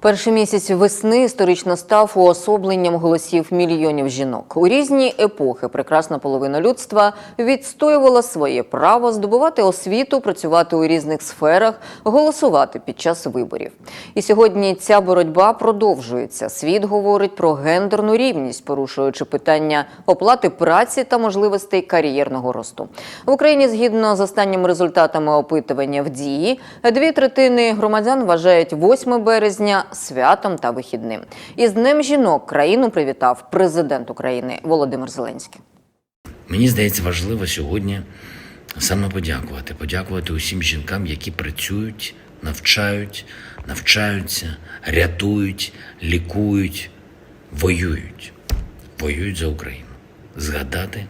Перший місяць весни історично став уособленням голосів мільйонів жінок. У різні епохи прекрасна половина людства відстоювала своє право здобувати освіту, працювати у різних сферах, голосувати під час виборів. І сьогодні ця боротьба продовжується. Світ говорить про гендерну рівність, порушуючи питання оплати праці та можливостей кар'єрного росту. В Україні, згідно з останніми результатами опитування в дії, дві третини громадян вважають 8 березня святом та вихідним. Із Днем жінок країну привітав президент України Володимир Зеленський. Мені здається, важливо сьогодні саме подякувати. Подякувати усім жінкам, які працюють, навчають, навчаються, рятують, лікують, воюють, воюють за Україну. Згадати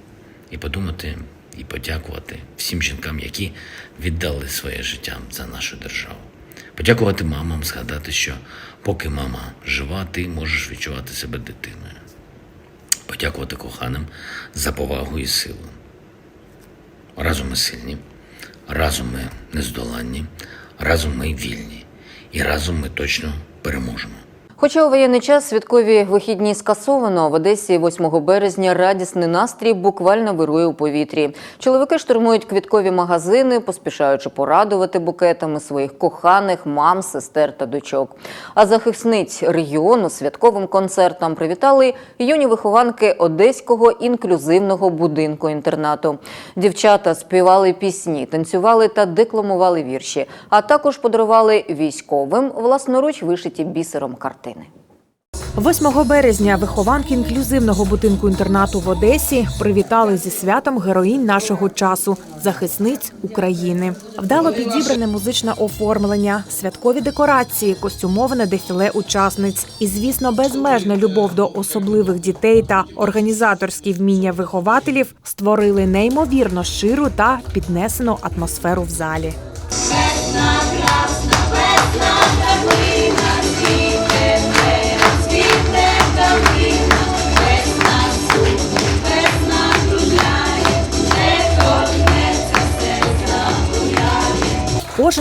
і подумати, і подякувати всім жінкам, які віддали своє життя за нашу державу. Подякувати мамам, згадати, що поки мама жива, ти можеш відчувати себе дитиною подякувати коханим за повагу і силу. Разом ми сильні, разом ми нездоланні, разом ми вільні, і разом ми точно переможемо. Хоча у воєнний час святкові вихідні скасовано, в Одесі 8 березня радісний настрій буквально вирує у повітрі. Чоловіки штурмують квіткові магазини, поспішаючи порадувати букетами своїх коханих, мам, сестер та дочок. А захисниць регіону святковим концертом привітали юні вихованки Одеського інклюзивного будинку інтернату. Дівчата співали пісні, танцювали та декламували вірші, а також подарували військовим власноруч вишиті бісером картини. 8 березня вихованки інклюзивного будинку інтернату в Одесі привітали зі святом героїнь нашого часу захисниць України. Вдало підібране музичне оформлення, святкові декорації, костюмоване дефіле учасниць і, звісно, безмежна любов до особливих дітей та організаторські вміння вихователів створили неймовірно щиру та піднесену атмосферу в залі.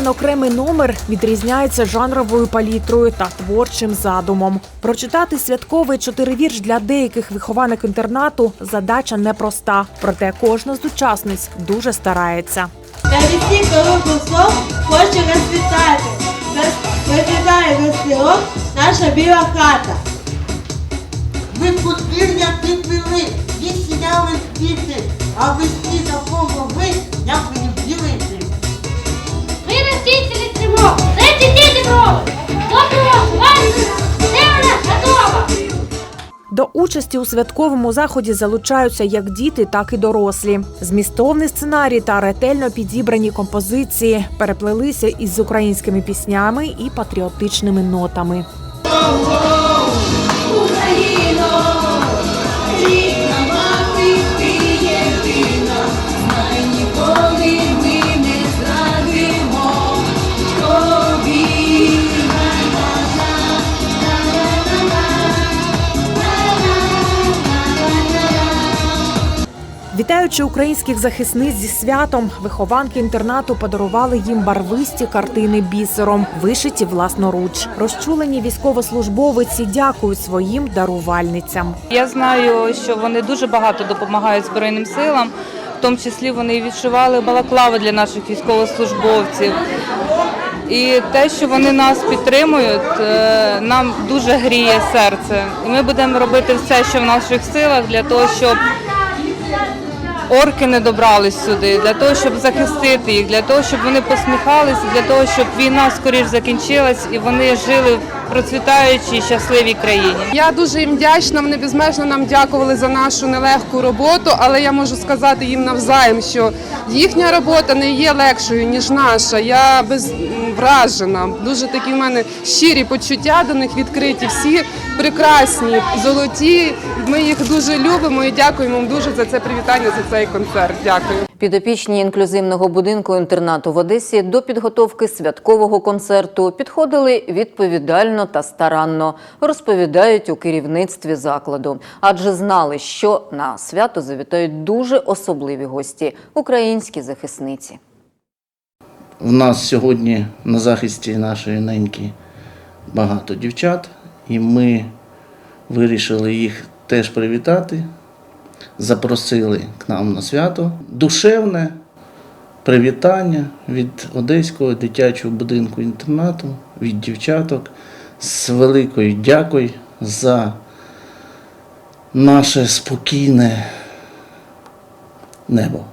Кожен окремий номер відрізняється жанровою палітрою та творчим задумом. Прочитати святковий чотиривірш для деяких вихованок інтернату задача непроста, проте кожна з учасниць дуже старається. На вісні коробку слов хочу розцвітати. Виглядає на стрілок наша біла хата. Ви подвір'я підвели, відсіяли квіти, а весні такого ви, як мені. Ми не вона готова? До участі у святковому заході залучаються як діти, так і дорослі. Змістовний сценарій та ретельно підібрані композиції переплелися із українськими піснями і патріотичними нотами. Вітаючи українських захисниць зі святом, вихованки інтернату подарували їм барвисті картини бісером, вишиті власноруч. Розчулені військовослужбовиці дякують своїм дарувальницям. Я знаю, що вони дуже багато допомагають Збройним силам, в тому числі вони відшивали балаклави для наших військовослужбовців. І те, що вони нас підтримують, е, нам дуже гріє серце. І ми будемо робити все, що в наших силах, для того, щоб орки не добрались сюди, для того, щоб захистити їх, для того, щоб вони посміхалися, для того, щоб війна скоріш закінчилась і вони жили в процвітаючій щасливій країні. Я дуже їм вдячна. Вони безмежно нам дякували за нашу нелегку роботу, але я можу сказати їм навзаєм, що їхня робота не є легшою ніж наша. Я без вражена. Дуже такі в мене щирі почуття до них відкриті. Всі прекрасні, золоті. Ми їх дуже любимо і дякуємо дуже за це привітання, за цей концерт. Дякую. Підопічні інклюзивного будинку інтернату в Одесі до підготовки святкового концерту підходили відповідально та старанно, розповідають у керівництві закладу, адже знали, що на свято завітають дуже особливі гості українські захисниці. У нас сьогодні на захисті нашої неньки багато дівчат, і ми вирішили їх теж привітати, запросили к нам на свято. Душевне привітання від Одеського дитячого будинку інтернату, від дівчаток з великою дякою за наше спокійне небо.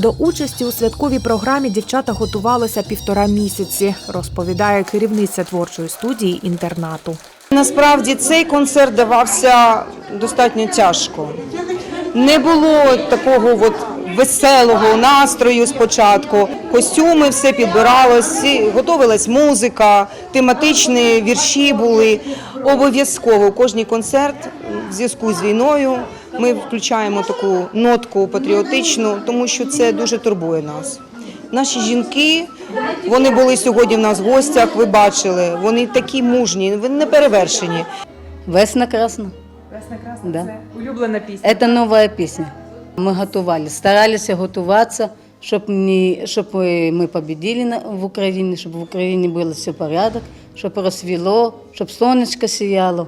До участі у святковій програмі дівчата готувалися півтора місяці, розповідає керівниця творчої студії інтернату. Насправді цей концерт давався достатньо тяжко. Не було такого от веселого настрою спочатку. Костюми все підбиралось, готувалась музика, тематичні вірші були. Обов'язково кожний концерт в зв'язку з війною ми включаємо таку нотку патріотичну, тому що це дуже турбує нас. Наші жінки, вони були сьогодні в нас в гостях, ви бачили, вони такі мужні, вони не перевершені. Весна красна. Весна красна Да. це улюблена пісня. Это новая песня. Мы готовили, старались готуватися, щоб, не, щоб ми ми победили в Україні, щоб в Україні було все порядок, щоб розсвіло, щоб сонечко сіяло.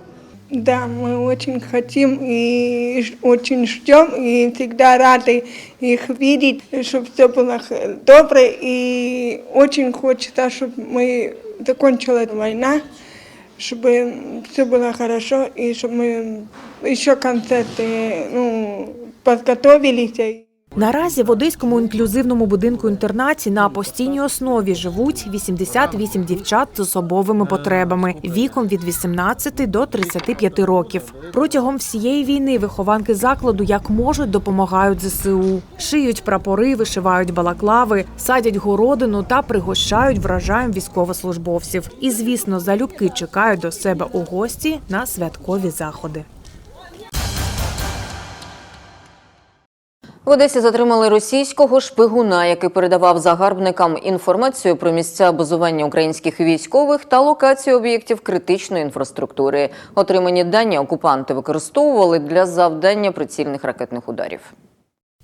Да, мы очень хотим и ж- очень ждем, и всегда рады их видеть, чтобы все было х- добро, и очень хочется, чтобы мы закончилась война, чтобы все было хорошо, и чтобы мы еще концерты ну, подготовились. Наразі в Одеському інклюзивному будинку інтернаті на постійній основі живуть 88 дівчат з особовими потребами віком від 18 до 35 років. Протягом всієї війни вихованки закладу як можуть допомагають ЗСУ. Шиють прапори, вишивають балаклави, садять городину та пригощають врожаєм військовослужбовців. І, звісно, залюбки чекають до себе у гості на святкові заходи. В Одесі затримали російського шпигуна, який передавав загарбникам інформацію про місця базування українських військових та локацію об'єктів критичної інфраструктури. Отримані дані окупанти використовували для завдання прицільних ракетних ударів.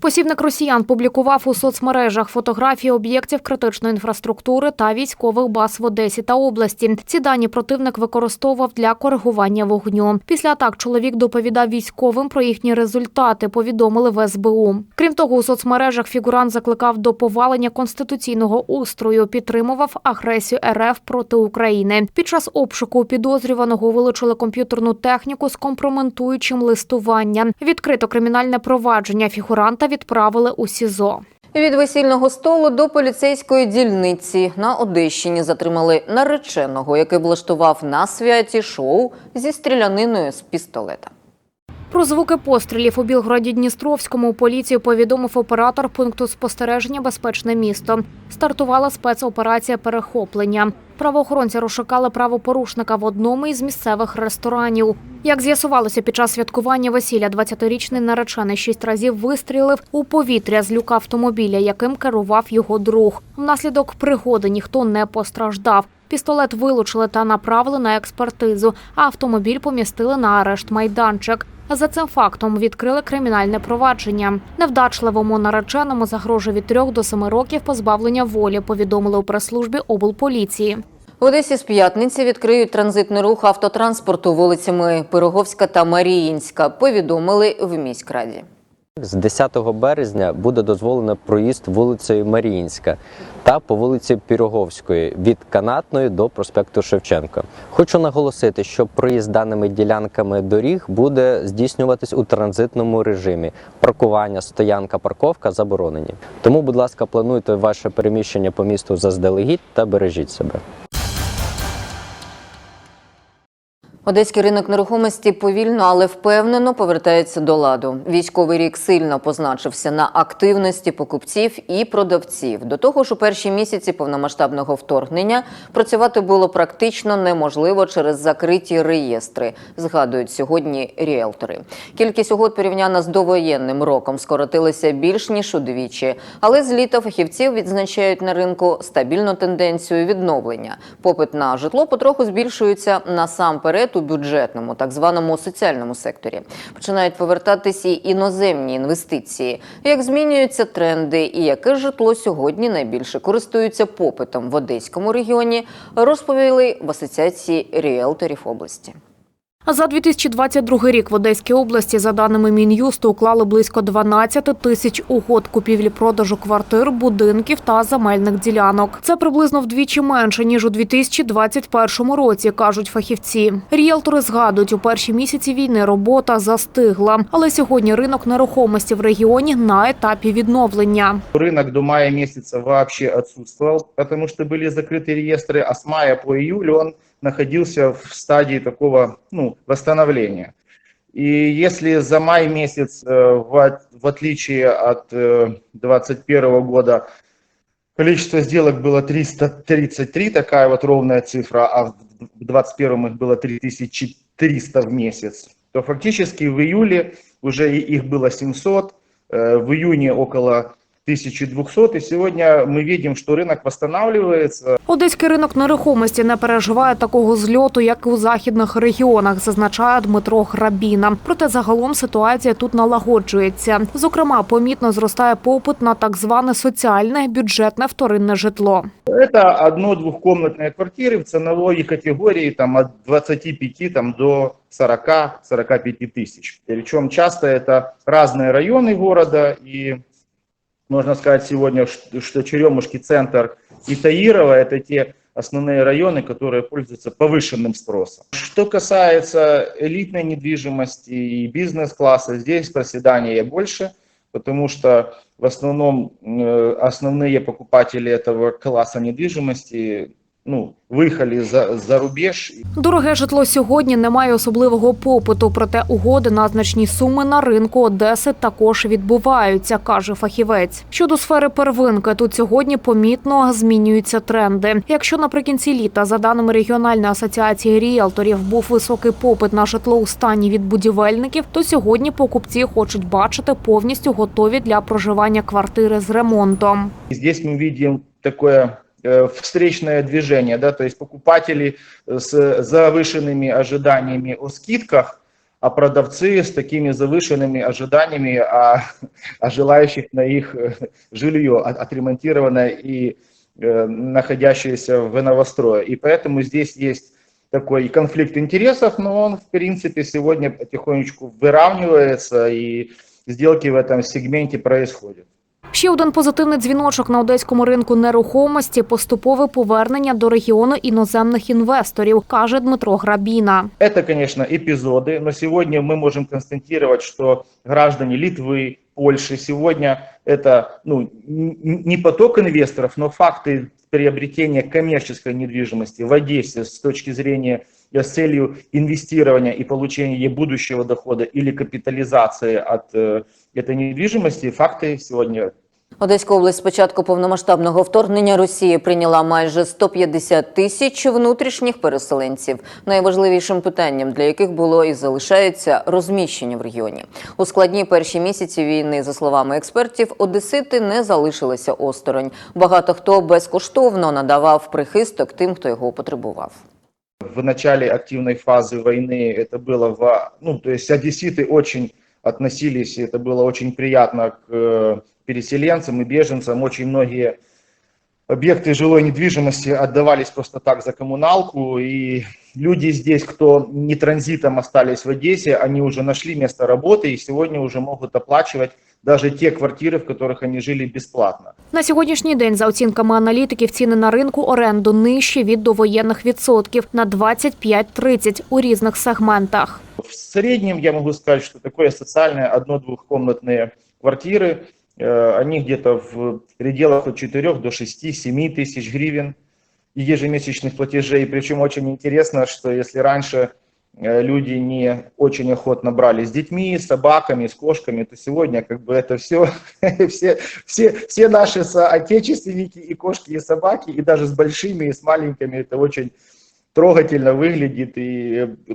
Посівник росіян публікував у соцмережах фотографії об'єктів критичної інфраструктури та військових баз в Одесі та області. Ці дані противник використовував для коригування вогню. Після атак чоловік доповідав військовим про їхні результати. Повідомили в СБУ. Крім того, у соцмережах фігурант закликав до повалення конституційного устрою, підтримував агресію РФ проти України. Під час обшуку підозрюваного вилучили комп'ютерну техніку з компрометуючим листуванням. Відкрито кримінальне провадження фігуранта відправили у СІЗО. Від весільного столу до поліцейської дільниці на Одещині затримали нареченого, який влаштував на святі шоу зі стріляниною з пістолета. Про звуки пострілів у Білгороді Дністровському у поліцію повідомив оператор пункту спостереження Безпечне місто. Стартувала спецоперація перехоплення. Правоохоронці розшукали правопорушника в одному із місцевих ресторанів. Як з'ясувалося під час святкування весілля, 20-річний наречений шість разів вистрілив у повітря з люка автомобіля, яким керував його друг. Внаслідок пригоди ніхто не постраждав. Пістолет вилучили та направили на експертизу, а автомобіль помістили на арешт майданчик. За цим фактом відкрили кримінальне провадження. Невдачливому нареченому загрожує від трьох до семи років позбавлення волі. Повідомили у прес-службі облполіції. В Одесі з п'ятниці відкриють транзитний рух автотранспорту вулицями Пироговська та Маріїнська. Повідомили в міськраді. З 10 березня буде дозволено проїзд вулицею Маріїнська та по вулиці Піроговської від Канатної до проспекту Шевченка. Хочу наголосити, що проїзд даними ділянками доріг буде здійснюватись у транзитному режимі. Паркування, стоянка, парковка заборонені. Тому, будь ласка, плануйте ваше переміщення по місту заздалегідь та бережіть себе. Одеський ринок нерухомості повільно, але впевнено повертається до ладу. Військовий рік сильно позначився на активності покупців і продавців. До того ж, у перші місяці повномасштабного вторгнення працювати було практично неможливо через закриті реєстри, згадують сьогодні ріелтори. Кількість угод порівняно з довоєнним роком скоротилася більш ніж удвічі, але з літа фахівців відзначають на ринку стабільну тенденцію відновлення. Попит на житло потроху збільшується насамперед у бюджетному, так званому соціальному секторі. Починають повертатися іноземні інвестиції. Як змінюються тренди і яке житло сьогодні найбільше користуються попитом в Одеському регіоні, розповіли в асоціації ріелторів області. За 2022 рік в Одеській області, за даними Мін'юсту, уклали близько 12 тисяч угод купівлі-продажу квартир, будинків та земельних ділянок. Це приблизно вдвічі менше ніж у 2021 році, кажуть фахівці. Ріелтори згадують, у перші місяці війни робота застигла, але сьогодні ринок нерухомості в регіоні на етапі відновлення. Рынок до мая месяца вообще отсутствовал, потому что были закрыты реестры, а с мая по июль он находился в стадии такого ну, восстановления. И если за май месяц, э, в, от- в отличие от 2021 года, количество сделок было 333, такая вот ровная цифра, а в 2021 их было 3300 в месяц, то фактически в июле уже их было 700, э, в июне около 1200, и сегодня мы видим, что рынок восстанавливается, Одеський ринок нерухомості не переживає такого зльоту, як і у західних регіонах, зазначає Дмитро Грабіна. Проте загалом ситуація тут налагоджується. Зокрема, помітно зростає попит на так зване соціальне бюджетне вторинне житло. Это одно-двухкомнатные квартиры в ценовой категории там, от 25 там, до 40-45 тысяч. Причем часто это разные районы города, и можно сказать сегодня, что Черемушки, центр и Таирова – это те основные районы, которые пользуются повышенным спросом. Что касается элитной недвижимости и бизнес-класса, здесь проседания больше, потому что в основном э, основные покупатели этого класса недвижимости ну, выехали за, за рубеж. Дороге житло сьогодні не має особливого попиту, проте угоди на значні суми на ринку Одеси також відбуваються, каже фахівець. Щодо сфери первинки, тут сьогодні помітно змінюються тренди. Якщо наприкінці літа, за даними регіональної асоціації ріелторів, був високий попит на житло у стані від будівельників, то сьогодні покупці хочуть бачити повністю готові для проживання квартири з ремонтом. И Здесь мы видим такое э, встречное движение, да, то есть покупатели с завышенными ожиданиями о скидках, а продавцы с такими завышенными ожиданиями о, о желающих на их э, жилье от- отремонтированное и э, находящееся в новострое. И поэтому здесь есть такой конфликт интересов, но он, в принципе, сегодня потихонечку выравнивается, и сделки в этом сегменте происходят. Ще один позитивний дзвіночок на одеському ринку нерухомості поступове повернення до регіону іноземних інвесторів, каже Дмитро Грабіна. Это, конечно, эпизоды, но сегодня мы можем констатировать, что граждане Литвы, Польши сегодня это ну, н- н- не поток инвесторов, но факты приобретения коммерческой недвижимости в Одессе с точки зрения э, с целью инвестирования и получения ей будущего дохода или капитализации от э, этой недвижимости, факты сегодня Одеська область з початку повномасштабного вторгнення Росії прийняла майже 150 тисяч внутрішніх переселенців, найважливішим питанням для яких було і залишається розміщення в регіоні. У складні перші місяці війни, за словами експертів, одесити не залишилися осторонь. Багато хто безкоштовно надавав прихисток тим, хто його потребував. в начале активной фазы войны это было в, ну, то есть одесситы очень относились, и это было очень приятно к э, переселенцам и беженцам. Очень многие объекты жилой недвижимости отдавались просто так за коммуналку, и люди здесь, кто не транзитом остались в Одессе, они уже нашли место работы и сегодня уже могут оплачивать даже те квартиры, в которых они жили бесплатно. На сьогоднішній день, за оцінками аналітиків, ціни на ринку оренду нижчі від довоєнних відсотків на 25-30 у різних сегментах. Среднем я могу сказать, что такое социальное одно-двухкомнатные квартиры, э, они где-то в пределах от 4 до 6-7 тысяч гривен ежемесячных платежей. Причем очень интересно, что если раньше э, люди не очень охотно брали с детьми, с собаками, с кошками, то сегодня как бы это все, все, все, все наши соотечественники и кошки, и собаки, и даже с большими, и с маленькими, это очень трогательно выглядит, и э,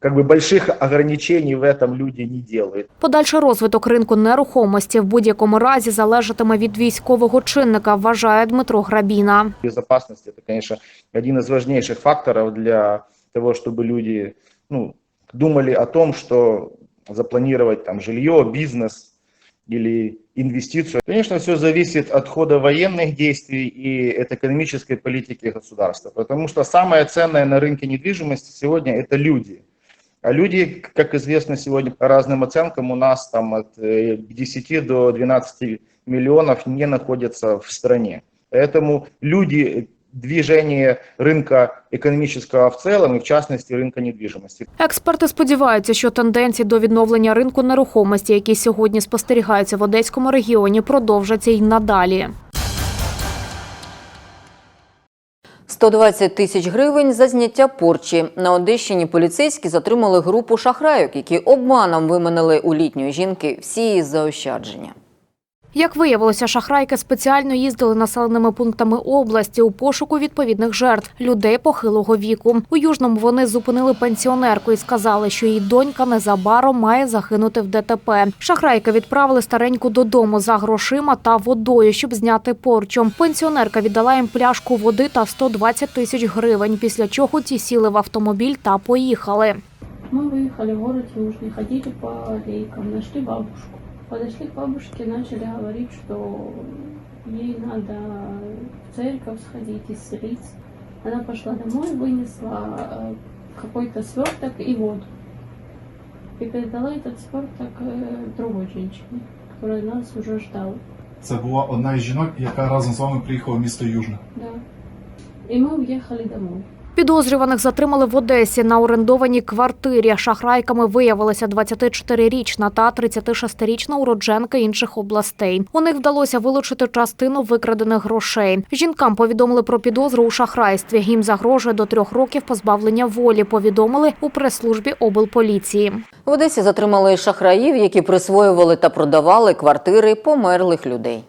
как бы больших ограничений в этом люди не делают. Подальший розвиток ринку нерухомості в будь-якому разі залежатиме від військового чинника, вважає Дмитро Грабіна. Безопасность это, конечно, один из важнейших факторов для того, чтобы люди ну, думали о том, что запланировать там жилье, бизнес или инвестицию. Конечно, все зависит от хода военных действий и от экономической политики государства, потому что самое ценное на рынке недвижимости сегодня это люди. А люди, как известно сегодня по разным оценкам, у нас там от э, 10 до 12 миллионов не находятся в стране. Поэтому люди, движение рынка экономического в целом и в частности рынка недвижимости. Експерти сподіваються, що тенденції до відновлення ринку нерухомості, які сьогодні спостерігаються в Одеському регіоні, продовжаться й надалі. 120 тисяч гривень за зняття порчі. На Одещині поліцейські затримали групу шахрайок, які обманом виманили у літньої жінки всі її заощадження. Як виявилося, шахрайки спеціально їздили населеними пунктами області у пошуку відповідних жертв людей похилого віку. У Южному вони зупинили пенсіонерку і сказали, що її донька незабаром має загинути в ДТП. Шахрайки відправили стареньку додому за грошима та водою, щоб зняти порчу. Пенсіонерка віддала їм пляшку води та 120 тисяч гривень. Після чого ті сіли в автомобіль та поїхали. Мы выехали в город Южный, ходили по аллейкам, нашли бабушку. Подошли к бабушке, начали говорить, что ей надо в церковь сходить и слиться. Она пошла домой, вынесла э, какой-то сверток и воду. И передала этот сверток э, другой женщине, которая нас уже ждала. Це була одна із жінок, яка разом з вами приїхала в місто Южне. Да. И мы уехали домой. Підозрюваних затримали в Одесі на орендованій квартирі. Шахрайками виявилася 24-річна та 36-річна уродженка інших областей. У них вдалося вилучити частину викрадених грошей. Жінкам повідомили про підозру у шахрайстві. Їм загрожує до трьох років позбавлення волі. Повідомили у прес-службі облполіції. В Одесі затримали шахраїв, які присвоювали та продавали квартири померлих людей.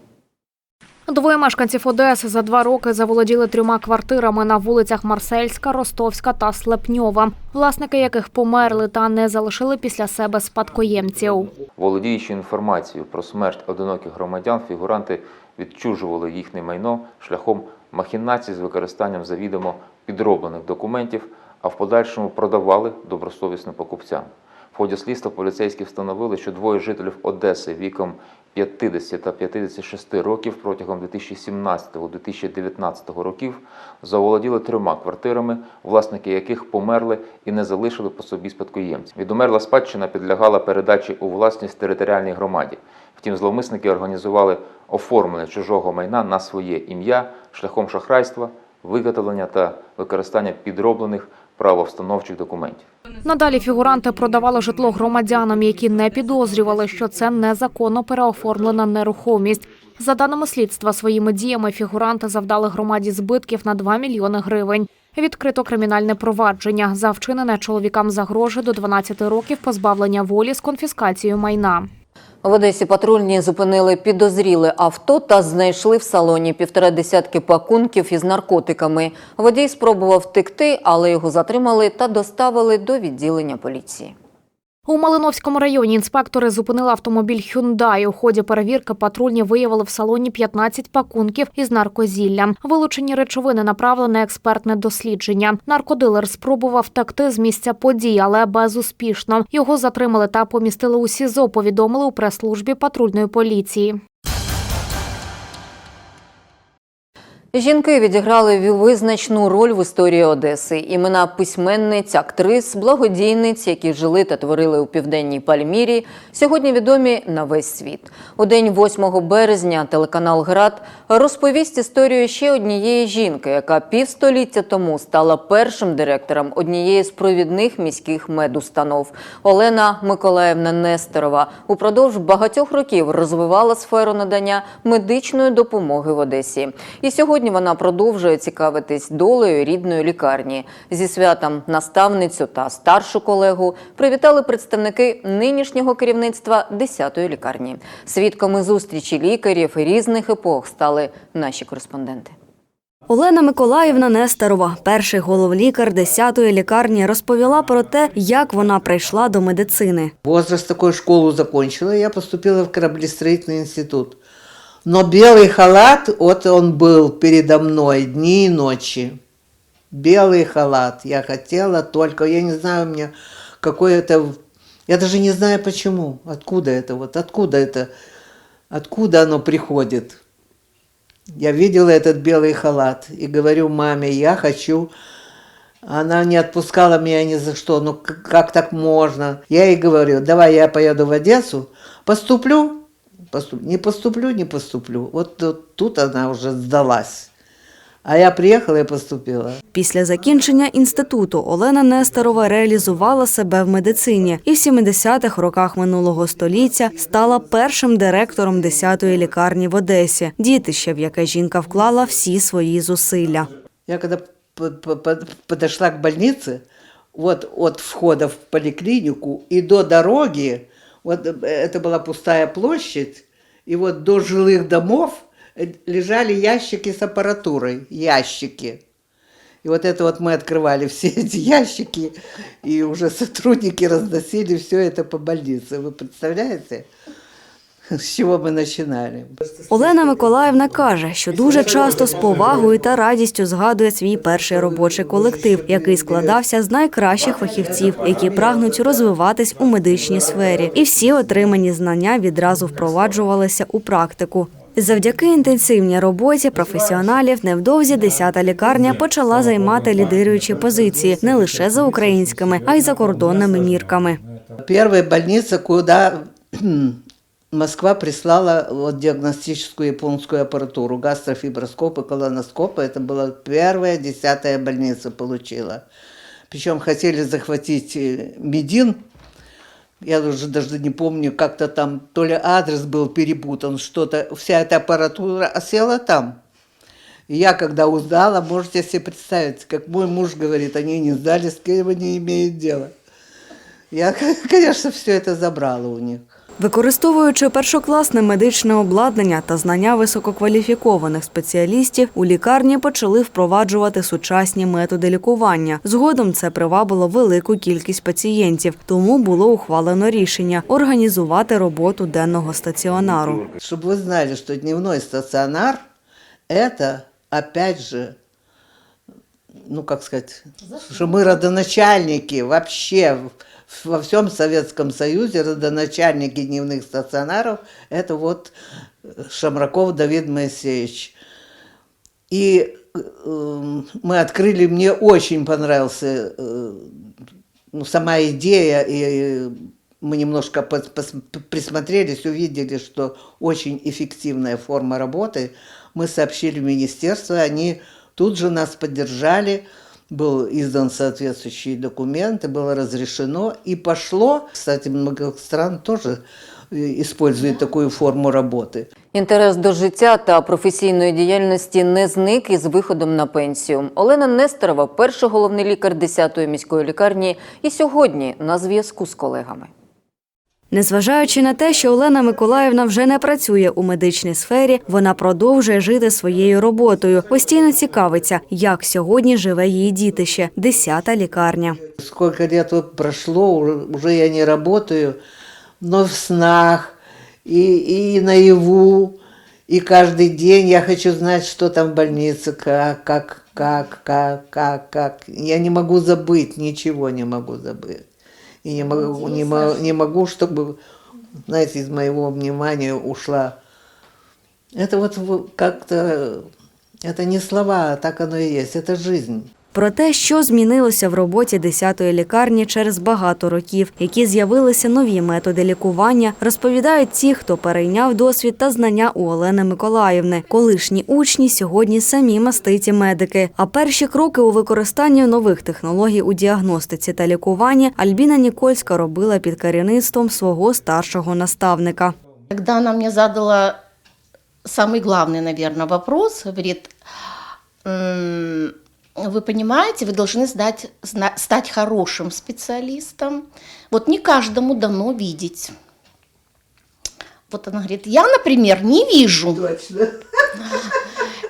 Двоє мешканців Одеси за два роки заволоділи трьома квартирами на вулицях Марсельська, Ростовська та Слепньова, власники яких померли та не залишили після себе спадкоємців. Володіючи інформацією про смерть одиноких громадян, фігуранти відчужували їхнє майно шляхом махінацій з використанням завідомо підроблених документів, а в подальшому продавали добросовісно покупцям. Ході слідства поліцейські встановили, що двоє жителів Одеси віком 50 та 56 років протягом 2017-2019 років заволоділи трьома квартирами, власники яких померли і не залишили по собі спадкоємців. Відумерла спадщина підлягала передачі у власність територіальній громаді. Втім, зловмисники організували оформлення чужого майна на своє ім'я шляхом шахрайства, виготовлення та використання підроблених правовстановчих документів. Надалі фігуранти продавали житло громадянам, які не підозрювали, що це незаконно переоформлена нерухомість. За даними слідства, своїми діями фігуранти завдали громаді збитків на 2 мільйони гривень. Відкрито кримінальне провадження за вчинене чоловікам загрожує до 12 років позбавлення волі з конфіскацією майна. В Одесі патрульні зупинили підозріле авто та знайшли в салоні півтора десятки пакунків із наркотиками. Водій спробував втекти, але його затримали та доставили до відділення поліції. У Малиновському районі інспектори зупинили автомобіль Hyundai. У ході перевірки патрульні виявили в салоні 15 пакунків із наркозіллям. Вилучені речовини направили на експертне дослідження. Наркодилер спробував втекти з місця подій, але безуспішно. Його затримали та помістили у СІЗО. Повідомили у прес-службі патрульної поліції. Жінки відіграли визначну роль в історії Одеси. Імена письменниць, актрис, благодійниць, які жили та творили у південній Пальмірі, сьогодні відомі на весь світ. У день 8 березня телеканал Град розповість історію ще однієї жінки, яка півстоліття тому стала першим директором однієї з провідних міських медустанов. Олена Миколаївна Нестерова упродовж багатьох років розвивала сферу надання медичної допомоги в Одесі. І сьогодні Сьогодні вона продовжує цікавитись долею рідної лікарні. Зі святом наставницю та старшу колегу привітали представники нинішнього керівництва 10-ї лікарні. Свідками зустрічі лікарів різних епох стали наші кореспонденти. Олена Миколаївна Нестерова, перший головлікар 10-ї лікарні, розповіла про те, як вона прийшла до медицини. Возраст такой школу закончила, я поступила в кораблестроительный институт. Но белый халат, вот он был передо мной дни и ночи. Белый халат. Я хотела только, я не знаю, у меня какое это... Я даже не знаю почему, откуда это, вот откуда это, откуда оно приходит. Я видела этот белый халат и говорю маме, я хочу она не отпускала меня ни за что. Ну как так можно? Я ей говорю, давай я поеду в Одессу, поступлю, поступ- не поступлю, не поступлю. Вот, вот тут она уже сдалась. А я приехала и поступила. Після закінчення інституту Олена Нестерова реалізувала себе в медицині і в 70-х роках минулого століття стала першим директором 10-ї лікарні в Одесі, дітище, в яке жінка вклала всі свої зусилля. Я когда п- п- п- подошла к больнице, вот от входа в поликлинику и до дороги, вот э, это была пустая площадь, и вот до жилых домов э, лежали ящики с аппаратурой, ящики. И вот это вот мы открывали все эти ящики, и уже сотрудники разносили все это по больнице. Вы представляете, С чего мы начинали? Олена Миколаївна каже, що дуже часто з повагою та радістю згадує свій перший робочий колектив, який складався з найкращих фахівців, які прагнуть розвиватись у медичній сфері, і всі отримані знання відразу впроваджувалися у практику. Завдяки інтенсивній роботі професіоналів невдовзі 10-та лікарня почала займати лідируючі позиції не лише за українськими, а й за кордонними мірками. Первая больница, куда Москва прислала вот диагностическую японскую аппаратуру, гастрофиброскопы, колоноскопы. Это была первая, десятая больница получила. Причем хотели захватить э, Медин. Я уже даже не помню, как-то там, то ли адрес был перепутан, что-то. Вся эта аппаратура осела там. И я когда узнала, можете себе представить, как мой муж говорит, они не знали, с кем они имеют дело. Я, конечно, все это забрала у них. Використовуючи першокласне медичне обладнання та знання висококваліфікованих спеціалістів, у лікарні почали впроваджувати сучасні методи лікування. Згодом це привабило велику кількість пацієнтів, тому було ухвалено рішення організувати роботу денного стаціонару. Чтобы вы знали, что дневной стационар – это, опять же, ну, как сказать, что мы родоначальники вообще в- Во всем Советском Союзе, родоначальники дневных стационаров – это вот э, Шамраков Давид Моисеевич. И э, мы открыли, мне очень понравился э, ну, сама идея, и мы немножко присмотрелись, увидели, что очень эффективная форма работы. Мы сообщили в министерство, они тут же нас поддержали, был издан соответствующий документ, и было разрешено, и пошло. Кстати, много стран тоже э, используют такую форму работы. Інтерес до життя та професійної діяльності не зник із виходом на пенсію. Олена Нестерова, перший головний лікар 10-ї міської лікарні, і сьогодні на зв'язку з колегами. Незважаючи на те, що Олена Миколаївна вже не працює у медичній сфері, вона продовжує жити своєю роботою. Постійно цікавиться, як сьогодні живе її дітище – 10-та лікарня. Сколько лет вот прошло, уже, уже я не работаю, но в снах и, и наяву, и каждый день я хочу знать, что там в больнице, как, как, как, как, как, как. Я не могу забыть, ничего не могу забыть. И не могу, не, мо- не могу, чтобы, знаете, из моего внимания ушла. Это вот в- как-то, это не слова, а так оно и есть, это жизнь. Про те, що змінилося в роботі 10-ї лікарні через багато років, які з'явилися нові методи лікування, розповідають ті, хто перейняв досвід та знання у Олени Миколаївни. Колишні учні сьогодні самі маститі медики. А перші кроки у використанні нових технологій у діагностиці та лікуванні Альбіна Нікольська робила під керівництвом свого старшого наставника. Когда она мне задала самый главный, наверное, вопрос, говорит, вы понимаете, вы должны сдать, зна- стать хорошим специалистом. Вот не каждому дано видеть. Вот она говорит, я, например, не вижу.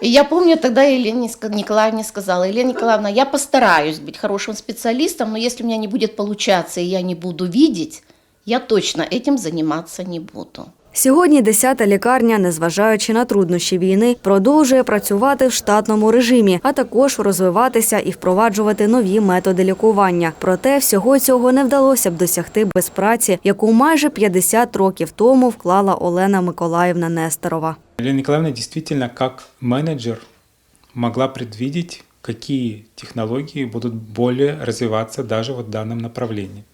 И я помню, тогда Елене Николаевне сказала, Елена Николаевна, я постараюсь быть хорошим специалистом, но если у меня не будет получаться и я не буду видеть, я точно этим заниматься не буду. Сьогодні 10-та лікарня, незважаючи на труднощі війни, продовжує працювати в штатному режимі, а також розвиватися і впроваджувати нові методи лікування. Проте всього цього не вдалося б досягти без праці, яку майже 50 років тому вклала Олена Миколаївна Нестерова. Елена Николаевна действительно как менеджер могла предвидеть, какие технологии будут более развиваться даже вот в данном направлении.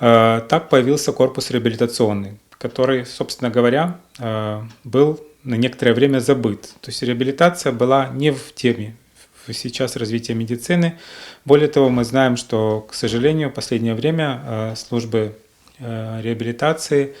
Э, Так появился корпус реабилитационный, который, собственно говоря, э, был на некоторое время забыт. То есть реабилитация была не в теме сейчас развития медицины. Более того, мы знаем, что, к сожалению, в последнее время э, службы э, реабилитации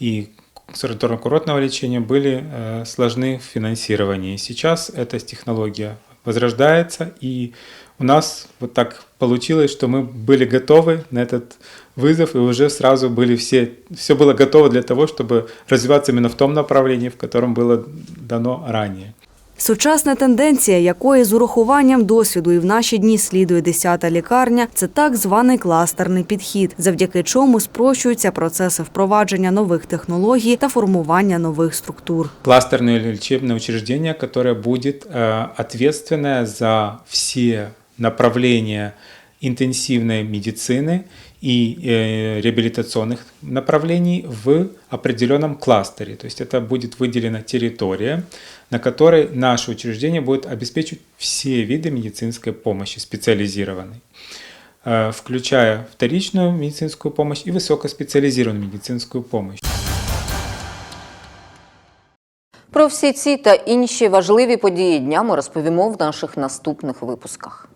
и санаторно-курортного лечения были сложны в финансировании. Сейчас эта технология возрождается, и у нас вот так получилось, что мы были готовы на этот вызов, и уже сразу были все, все было готово для того, чтобы развиваться именно в том направлении, в котором было дано ранее. Сучасна тенденція, якої з урахуванням досвіду і в наші дні слідує 10-та лікарня, це так званий кластерний підхід, завдяки чому спрощуються процеси впровадження нових технологій та формування нових структур. кластерное лечебное учреждение, которое будет э, ответственное за все направления интенсивной медицины и э, реабилитационных направлений в определенном кластере. То есть это будет выделена территория, на которой наше учреждение будет обеспечивать все виды медицинской помощи специализированной э, включая вторичную медицинскую помощь и высокоспециализированную медицинскую помощь. Про всі ці та інші важливі події дня ми розповімо в наших наступних випусках.